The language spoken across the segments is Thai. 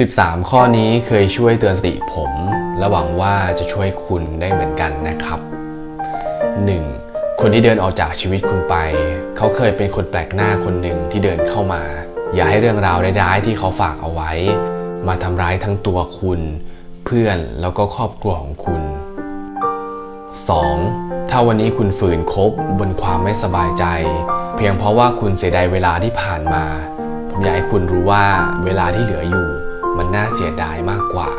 13 ข้อนี้เคยช่วยเตือนสติผม และหวังว่าจะช่วยคุณได้เหมือนกันนะครับ 1. คนที่เดินออกจากชีวิตคุณไป เขาเคยเป็นคนแปลกหน้าคนหนึ่งที่เดินเข้ามา อย่าให้เรื่องราวร้ายๆที่เขาฝากเอาไว้ มาทำร้ายทั้งตัวคุณ เพื่อนแล้วก็ครอบครัวของคุณ 2. ถ้าวันนี้คุณฝืนคบบนความไม่สบายใจ เพียงเพราะว่าคุณเสียดายเวลาที่ผ่านมา ผมอยากให้คุณรู้ว่าเวลาที่เหลืออยู่ มันน่าเสียดายมากกว่า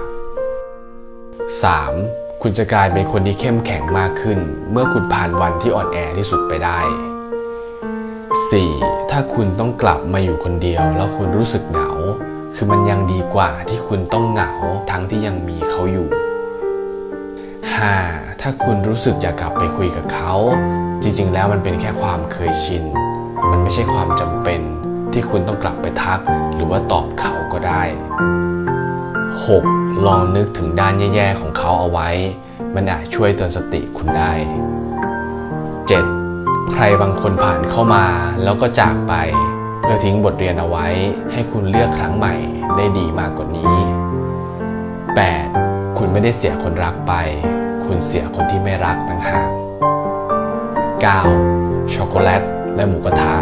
3. คุณจะกลายเป็นคนที่เข้มแข็งมากขึ้น เมื่อคุณผ่านวันที่อ่อนแอที่สุดไปได้ 4. ถ้าคุณต้องกลับมาอยู่คนเดียวแล้วคุณรู้สึกเหงา คือมันยังดีกว่าที่คุณต้องเหงาทั้งที่ยังมีเขาอยู่ 5. ถ้าคุณรู้สึกอยากกลับไปคุยกับเขา จริงๆ แล้วมันเป็นแค่ความเคยชิน มันไม่ใช่ความจำเป็นที่คุณต้องกลับไปทัก รือว่าตอบเขาก็ได้ 6. ลองนึกถึงด้านแย่ๆของเขาเอาไว้ มันอาจช่วยเตือนสติคุณได้ 7. ใครบางคนผ่านเข้ามาแล้วก็จากไป เพื่อทิ้งบทเรียนเอาไว้ ให้คุณเลือกครั้งใหม่ได้ดีมากกว่านี้ 8. คุณไม่ได้เสียคนรักไป คุณเสียคนที่ไม่รักต่างหาก 9. ช็อกโกแลตและหมูกระทะ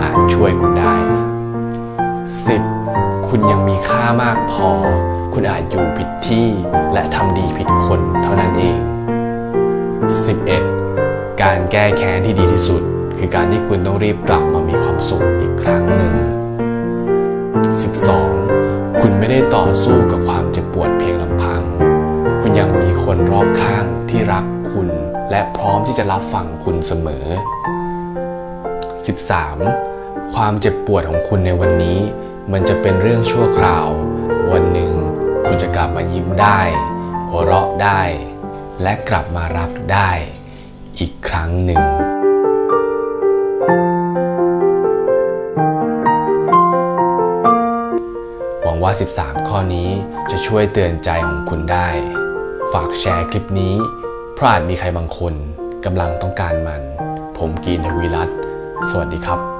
อาจช่วยคุณได้ 10. คุณยังมีค่ามากพอ คุณอาจอยู่ผิดที่และทำดีผิดคนเท่านั้นเอง 11. การแก้แค้นที่ดีที่สุด คือการที่คุณต้องรีบกลับมามีความสุขอีกครั้งหนึ่ง 12. คุณไม่ได้ต่อสู้กับความเจ็บปวดเพียงลำพัง คุณยังมีคนรอบข้างที่รักคุณ และพร้อมที่จะรับฟังคุณเสมอ 13. ความเจ็บปวดของคุณในวันนี้ มันจะเป็นเรื่องชั่วคราว วันหนึ่งคุณจะกลับมายิ้มได้หัวเราะได้ และกลับมารักได้อีกครั้งหนึ่ง หวังว่า 13 ข้อนี้จะช่วยเตือนใจของคุณได้ ฝากแชร์คลิปนี้ เพราะอาจมีใครบางคนกำลังต้องการมัน ผมกีนทวีรัตน์สวัสดีครับ